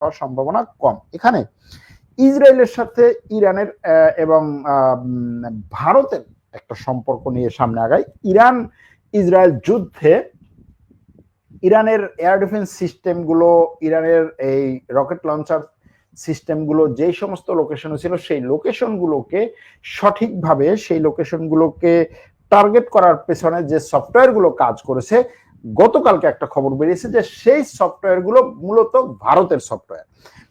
হওয়ার সম্ভাবনা কম। এখানে ইসরায়েলের সাথে ইরানের এবং ভারতের একটা সম্পর্ক নিয়ে সামনে আগায় ইরান, ইসরায়েল যুদ্ধে ইরানের এয়ার ডিফেন্স সিস্টেমগুলো ইরানের এই রকেট লঞ্চার সিস্টেমগুলো যেই সমস্ত লোকেশনে ছিল, সেই লোকেশনগুলোকে সঠিকভাবে, সেই লোকেশনগুলোকে টার্গেট করার পেছনে যে সফটওয়্যারগুলো কাজ করেছে গতকালকে একটা খবর বেরিয়েছে যে সেই সফটওয়্যারগুলো মূলত ভারতের সফটওয়্যার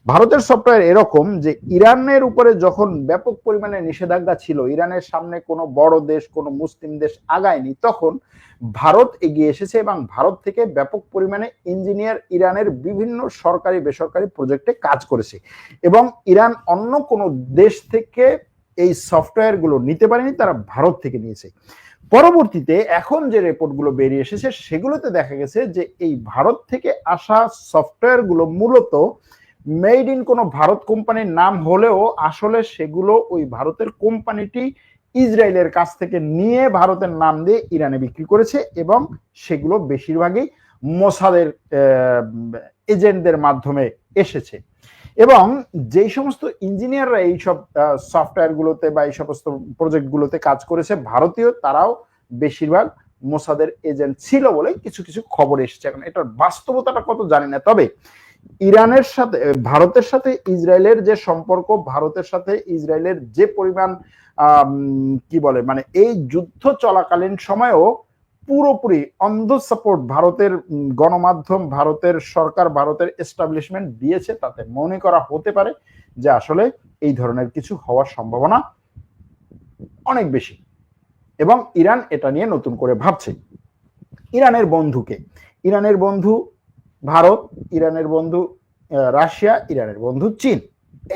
ভারতের সফটওয়্যার এরকম যে ইরানের উপরে যখন ব্যাপক পরিমাণে নিষেধাজ্ঞা ছিল, ইরানের সামনে কোনো বড় দেশ, কোনো মুসলিম দেশ আগায়নি, তখন ভারত এগিয়ে এসেছে এবং ভারত থেকে ব্যাপক পরিমাণে ইঞ্জিনিয়ার ইরানের বিভিন্ন সরকারি, বেসরকারি প্রজেক্টে কাজ করেছে। এবং ইরান অন্য কোনো দেশ থেকে এই সফটওয়্যারগুলো নিতে পারেনি, তারা ভারত থেকে নিয়েছে। পরবর্তীতে এখন যে রিপোর্টগুলো বেরিয়ে এসেছে, সেগুলোতে দেখা গেছে যে এই ভারত থেকে আসা সফটওয়্যারগুলো মূলত মেড ইন কোনো ভারত কোম্পানির নাম হলেও আসলে সেগুলো ওই ভারতের কোম্পানিটি ইসরায়েলের কাছ থেকে নিয়ে ভারতের নাম দিয়ে ইরানে বিক্রি করেছে এবং সেগুলো বেশিরভাগই মোসাদের এজেন্টদের মাধ্যমে এসেছে। এবং যেই সমস্ত ইঞ্জিনিয়াররা এইসব সফটওয়্যার গুলোতে বা এই সমস্ত প্রজেক্ট গুলোতে কাজ করেছে, ভারতীয়, তারাও বেশিরভাগ মোসাদের এজেন্ট ছিল বলে কিছু কিছু খবর এসেছে। এখন এটার বাস্তবতাটা কত জানি না। তবে ইরানের সাথে ভারতের সাথে ইসরায়েলের যে সম্পর্ক, ভারতের সাথে ইসরায়েলের যে পরিমাণ কি বলে মানে এই যুদ্ধ চলাকালীন সময়েও পুরোপুরি অন্ধ সাপোর্ট ভারতের গণমাধ্যম, ভারতের সরকার, ভারতের এস্টাবলিশমেন্ট দিয়েছে। তাতে মনে করা হতে পারে যে আসলে এই ধরনের কিছু হওয়ার সম্ভাবনা অনেক বেশি। এবং ইরান এটা নিয়ে নতুন করে ভাবছে। ইরানের বন্ধুকে ইরানের বন্ধু ভারত, ইরানের বন্ধু রাশিয়া, ইরানের বন্ধু চীন।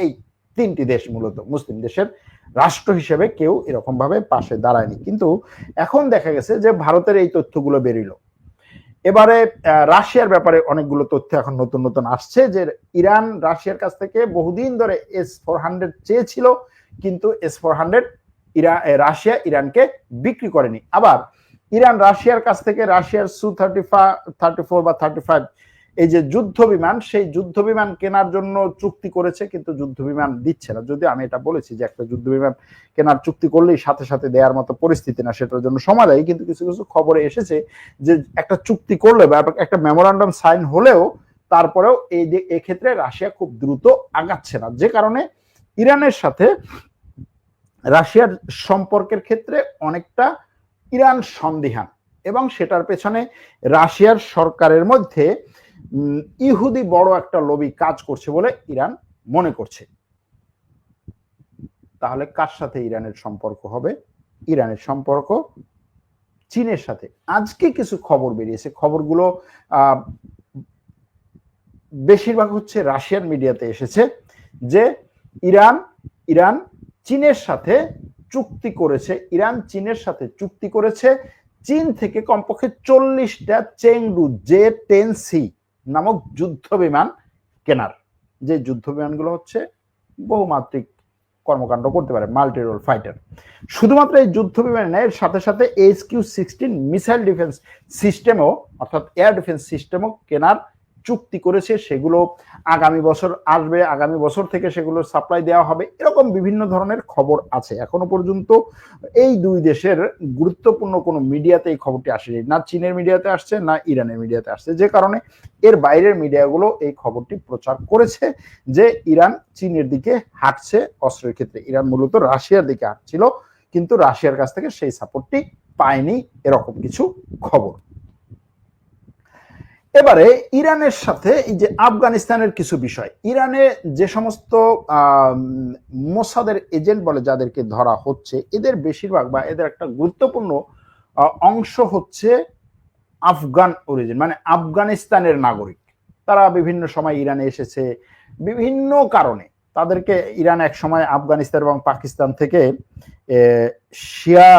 এই তিনটি দেশ মূলত মুসলিম দেশের রাষ্ট্র হিসেবে কেউ এরকম ভাবে পাশে দাঁড়ায়নি। কিন্তু এখন দেখা গেছে যে ভারতের এই তথ্যগুলো বেরিল। এবারে রাশিয়ার ব্যাপারে অনেকগুলো তথ্য এখন নতুন নতুন আসছে যে ইরান রাশিয়ার কাছ থেকে বহুদিন ধরে এস ফোর হান্ড্রেড চেয়েছিল, কিন্তু এস ফোর হান্ড্রেড ইরা রাশিয়া ইরানকে বিক্রি করেনি। আবার ইরান রাশিয়ার কাছ থেকে রাশিয়ার সু থার্টি থার্টি ফোর বা থার্টি ফাইভ এই যে যুদ্ধ বিমান, সেই যুদ্ধ বিমান কেনার জন্য চুক্তি করেছে, কিন্তু যুদ্ধ বিমান দিচ্ছে না। যদি আমি এটা বলেছি যে একটা যুদ্ধ বিমান কেনার চুক্তি করলেই সাথে সাথে দেওয়ার মতো পরিস্থিতি না, সেটার জন্য সময় দেয়। কিন্তু কিছু কিছু খবরে এসেছে যে একটা চুক্তি করলে বা একটা মেমোরান্ডাম সাইন হলেও তারপরেও এই এক্ষেত্রে রাশিয়া খুব দ্রুত আগাচ্ছে না। যে কারণে ইরানের সাথে রাশিয়ার সম্পর্কের ক্ষেত্রে অনেকটা ইরান সন্দিহান এবং সেটার পেছনে রাশিয়ার সরকারের মধ্যে ইহুদি বড় একটা লবি কাজ করছে বলে ইরান মনে করছে। তাহলে কার সাথে ইরানের সম্পর্ক হবে? ইরানের সম্পর্ক চীনের সাথে। আজকে কিছু খবর বেরিয়েছে। খবরগুলো বেশিরভাগ হচ্ছে রাশিয়ান মিডিয়াতে এসেছে যে ইরান ইরান চীনের সাথে চুক্তি করেছে, ইরান চীনের সাথে চুক্তি করেছে, চীন থেকে কমপক্ষে চল্লিশটা চেংডু জে টেন সি নামক যুদ্ধ বিমান কেনার। যে যুদ্ধ বিমানগুলো হচ্ছে বহুমাত্রিক কর্মকাণ্ড করতে পারে মাল্টি রোল ফাইটার শুধুমাত্র এই যুদ্ধ বিমান এর সাথে সাথে H Q sixteen missile defence সিস্টেমও, অর্থাৎ এয়ার ডিফেন্স সিস্টেমও কেনার চুক্তি করেছে, সেগুলো আগামী বছর আসবে, আগামী বছর থেকে সেগুলো সাপ্লাই দেওয়া হবে। এরকম বিভিন্ন ধরনের খবর আছে। এখনও পর্যন্ত এই দুই দেশের গুরুত্বপূর্ণ কোনো মিডিয়াতে এই খবরটি আসেনি। না চীনের মিডিয়াতে আসছে, না ইরানের মিডিয়াতে আসছে। যে কারণে এর বাইরের মিডিয়াগুলো এই খবরটি প্রচার করেছে যে ইরান চীনের দিকে হাঁটছে অস্ত্রের ক্ষেত্রে। ইরান মূলত রাশিয়ার দিকে হাঁটছিল, কিন্তু রাশিয়ার কাছ থেকে সেই সাপোর্টটি পায়নি এরকম কিছু খবর। এবারে ইরানের সাথে এই যে আফগানিস্তানের কিছু বিষয়। ইরানে যে সমস্ত মোসাদের এজেন্ট বলে যাদেরকে ধরা হচ্ছে, এদের বেশিরভাগ বা এদের একটা গুরুত্বপূর্ণ অংশ হচ্ছে আফগান অরিজিন মানে আফগানিস্তানের নাগরিক। তারা বিভিন্ন সময় ইরানে এসেছে, বিভিন্ন কারণে। তাদেরকে ইরান এক সময় আফগানিস্তান এবং পাকিস্তান থেকে শিয়া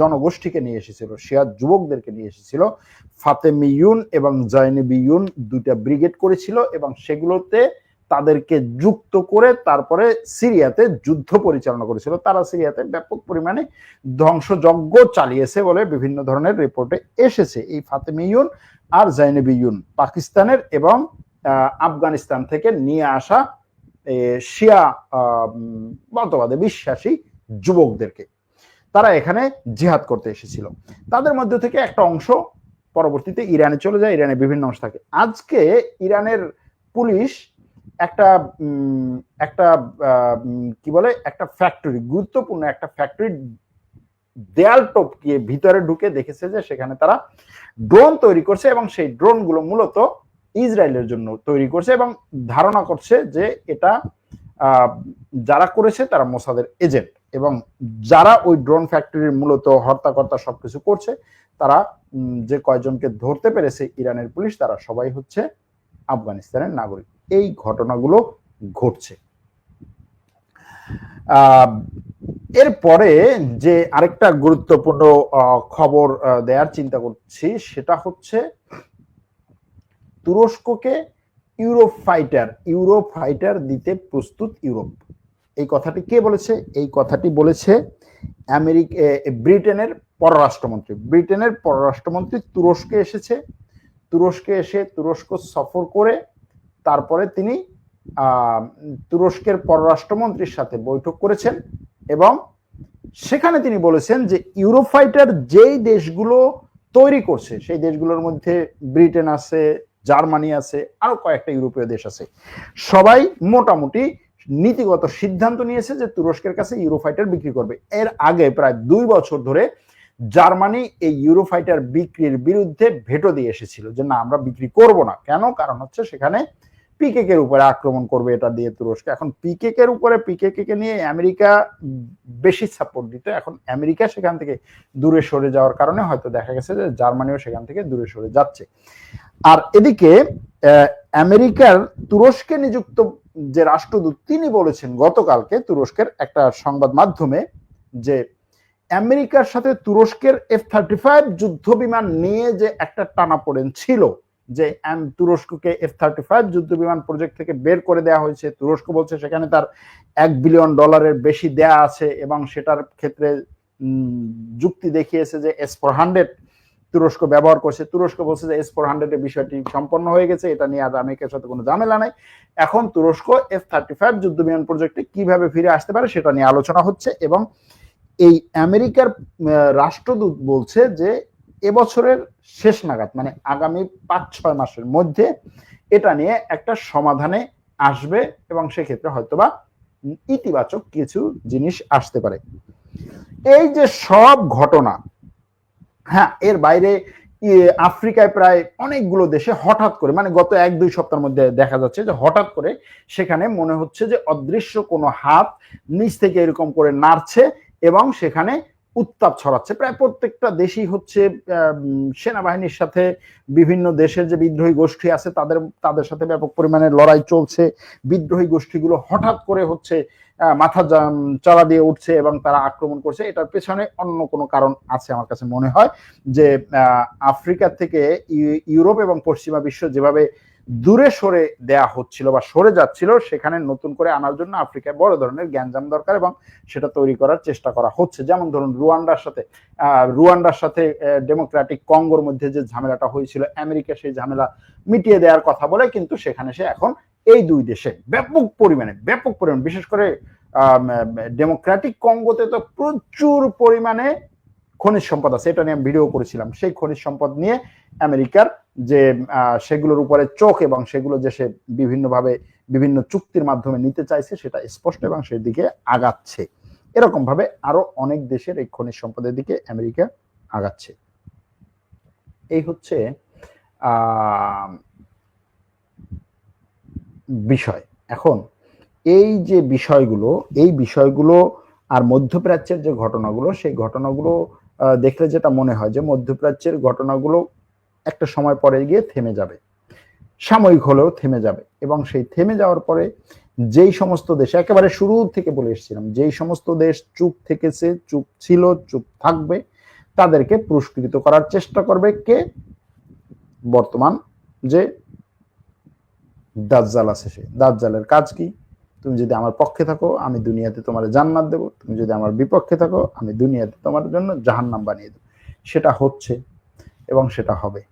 জনগোষ্ঠীকে নিয়ে এসেছিল, শিয়া যুবকদেরকে নিয়ে এসেছিল। ফাতেমিউন এবং জয়নবিউন দুইটা ব্রিগেড করেছিল এবং সেগুলোতে তাদেরকে যুক্ত করে তারপরে সিরিয়াতে যুদ্ধ পরিচালনা করেছিল। তারা সিরিয়াতে ব্যাপক পরিমাণে ধ্বংসযজ্ঞ চালিয়েছে বলে বিভিন্ন ধরনের রিপোর্টে এসেছে। এই ফাতেমিউন আর জাইনবিউন পাকিস্তানের এবং আফগানিস্তান থেকে নিয়ে আসা শিয়া মতবাদে বিশ্বাসী যুবকদেরকে। তারা এখানে জিহাদ করতে এসেছিল। তাদের মধ্যে থেকে একটা অংশ পরবর্তীতে ইরানে চলে যায় ইরানে বিভিন্ন অংশ থাকে। আজকে ইরানের পুলিশ একটা একটা কি বলে, একটা ফ্যাক্টরি গুরুত্বপূর্ণ একটা ফ্যাক্টরি দেয়াল টপকিয়ে ভিতরে ঢুকে দেখেছে যে সেখানে তারা ড্রোন তৈরি করছে এবং সেই ড্রোনগুলো মূলত ইসরায়েলের জন্য তৈরি করছে এবং ধারণা করছে যে এটা যারা করেছে তারা মোসাদের এজেন্ট এবং যারা ওই ড্রোন ফ্যাক্টরির মূলত হর্তাকর্তা সবকিছু করছে, তারা যে কয়জনকে ধরতে পেরেছে ইরানের পুলিশ, তারা সবাই হচ্ছে আফগানিস্তানের নাগরিক। এই ঘটনাগুলো ঘটছে। এরপরে যে আরেকটা গুরুত্বপূর্ণ খবর দেওয়ার চিন্তা করছি সেটা হচ্ছে তুরস্ককে ইউরোপ ফাইটার ইউরোপ ফাইটার দিতে প্রস্তুত ইউরোপ। এই কথাটি কে বলেছে? এই কথাটি বলেছে আমেরিকা ব্রিটেনের পররাষ্ট্রমন্ত্রী। ব্রিটেনের পররাষ্ট্রমন্ত্রী তুরস্কে এসেছে। তুরস্কে এসে তুরস্ক সফর করে তারপরে তিনি তুরস্কের পররাষ্ট্রমন্ত্রীর সাথে বৈঠক করেছেন এবং সেখানে তিনি বলেছেন যে ইউরোফাইটার যেই দেশগুলো তৈরি করছে, সেই দেশগুলোর মধ্যে ব্রিটেন আছে জার্মানি আছে, আরও কয়েকটা ইউরোপীয় দেশ আছে। সবাই মোটামুটি নীতিগত সিদ্ধান্ত নিয়েছে যে তুরস্কের কাছে ইউরোফাইটার বিক্রি করবে। এর আগে প্রায় দুই বছর ধরে জার্মানি এই ইউরোফাইটার বিক্রির বিরুদ্ধে ভেটো দিয়ে এসেছিল যে না, আমরা বিক্রি করব না। কেন? কারণ হচ্ছে সেখানে পিকেকের উপরে আক্রমণ করবে এটা দিয়ে তুরস্ক। এখন পিকেকের উপরে পিকেকে কে নিয়ে আমেরিকা বেশি সাপোর্ট দিত। এখন আমেরিকা সেখান থেকে দূরে সরে যাওয়ার কারণে হয়তো দেখা গেছে যে জার্মানিও সেখান থেকে দূরে সরে যাচ্ছে। আর এদিকে আমেরিকার তুরস্কে নিযুক্ত যে রাষ্ট্রদূত, তিনি বলেছেন গতকালকে তুরস্কের একটা সংবাদ মাধ্যমে যে আমেরিকার সাথে তুরস্কের এফ থার্টি ফাইভ যুদ্ধ বিমান নিয়ে যে একটা টানা পড়েন ছিল যে তুরস্ককে এফ থার্টি ফাইভ যুদ্ধ বিমান প্রজেক্ট থেকে বের করে দেওয়া হয়েছে। তুরস্ক বলছে সেখানে তার এক বিলিয়ন ডলারের বেশি দেয়া আছে এবং সেটার ক্ষেত্রে যুক্তি দেখিয়েছে যে এস ফোর হান্ড্রেড তুরস্ক ব্যবহার করছে। তুরস্ক বলছে যে এস ফোর হান্ড্রেড এর বিষয়টি সম্পন্ন হয়ে গেছে, এটা নিয়ে আর আমেরিকার সাথে কোনো ঝামেলা নাই। এখন তুরস্ক এফ থার্টি ফাইভ যুদ্ধ বিমান প্রজেক্টে কীভাবে ফিরে আসতে পারে সেটা নিয়ে আলোচনা হচ্ছে এবং এই আমেরিকার রাষ্ট্রদূত বলছে যে এবছরের শেষ নাগাদ মানে আগামী পাঁচ, ছয় মাসের মধ্যে এটা নিয়ে একটা সমাধানে আসবে এবং সেক্ষেত্রে হয়তোবা ইতিবাচক কিছু জিনিস আসতে পারে। এই যে সব ঘটনা হ্যাঁ এর বাইরে আফ্রিকায় প্রায় অনেকগুলো দেশে হঠাৎ করে মানে গত এক, দুই সপ্তাহের মধ্যে দেখা যাচ্ছে যে হঠাৎ করে সেখানে মনে হচ্ছে যে অদৃশ্য কোনো হাত নিচ থেকে এরকম করে নাড়ছে এবং সেখানে উত্তাপ ছড়াচ্ছে। প্রায় প্রত্যেকটা দেশই হচ্ছে সেনাবাহিনীর সাথে বিভিন্ন দেশের যে বিদ্রোহী গোষ্ঠী আছে, তাদের তাদের সাথে ব্যাপক পরিমাণে লড়াই চলছে। বিদ্রোহী গোষ্ঠীগুলো হঠাৎ করে হচ্ছে মাথা চালা দিয়ে উঠছে এবং তারা আক্রমণ করছে। এটার পেছনে অন্য কোনো কারণ আছে আমার কাছে মনে হয় যে আফ্রিকা থেকে ইউরোপ এবং পশ্চিমা বিশ্ব যেভাবে দূরে সরে দেয়া হচ্ছিল বা সরে যাচ্ছিল, সেখানে নতুন করে আনার জন্য আফ্রিকায় বড় ধরনের জ্ঞানজাম দরকার এবং সেটা তৈরি করার চেষ্টা করা হচ্ছে। যেমন ধরুন, রুয়ান্ডার সাথে রুয়ান্ডার সাথে ডেমোক্রেটিক কঙ্গোর মধ্যে যে ঝামেলাটা হয়েছিল, আমেরিকা সেই ঝামেলা মিটিয়ে দেওয়ার কথা বলে, কিন্তু সেখানে সে এখন এই দুই দেশে ব্যাপক পরিমাণে, ব্যাপক পরিমাণ, বিশেষ করে ডেমোক্রেটিক কঙ্গোতে তো প্রচুর পরিমাণে খনিজ সম্পদ আছে, এটা নিয়ে আমি ভিডিও করেছিলাম। সেই খনিজ সম্পদ নিয়ে আমেরিকার যে সেগুলোর উপরে চোখ এবং সেগুলো যে সে বিভিন্নভাবে বিভিন্ন চুক্তির মাধ্যমে নিতে চাইছে সেটা স্পষ্ট এবং সেদিকে আগাচ্ছে। এরকম ভাবে আরও অনেক দেশের এই খনিজ সম্পদের দিকে আমেরিকা আগাচ্ছে। এই হচ্ছে বিষয়। এখন এই যে বিষয়গুলো, এই বিষয়গুলো আর মধ্যপ্রাচ্যের যে ঘটনাগুলো, সেই ঘটনাগুলো দেখলে যেটা মনে হয় যে মধ্যপ্রাচ্যের ঘটনাগুলো একটা সময় পরে গিয়ে থেমে যাবে। সাময়িক হলেও থেমে যাবে এবং সেই থেমে যাওয়ার পরে যেই সমস্ত দেশ, একেবারে শুরু থেকে বলে এসেছিলাম, যেই সমস্ত দেশ চুপ থেকেছে, চুপ ছিল, চুপ থাকবে, তাদেরকে পুরস্কৃত করার চেষ্টা করবে কে? বর্তমান যে দাজ্জাল আছে সে। দাজ্জালের কাজ কি? তুমি যদি আমার পক্ষে থাকো, আমি দুনিয়াতে তোমার জান্নাত দেবো। তুমি যদি আমার বিপক্ষে থাকো, আমি দুনিয়াতে তোমার জন্য জাহান্নাম বানিয়ে দেবো। সেটা হচ্ছে এবং সেটা হবে।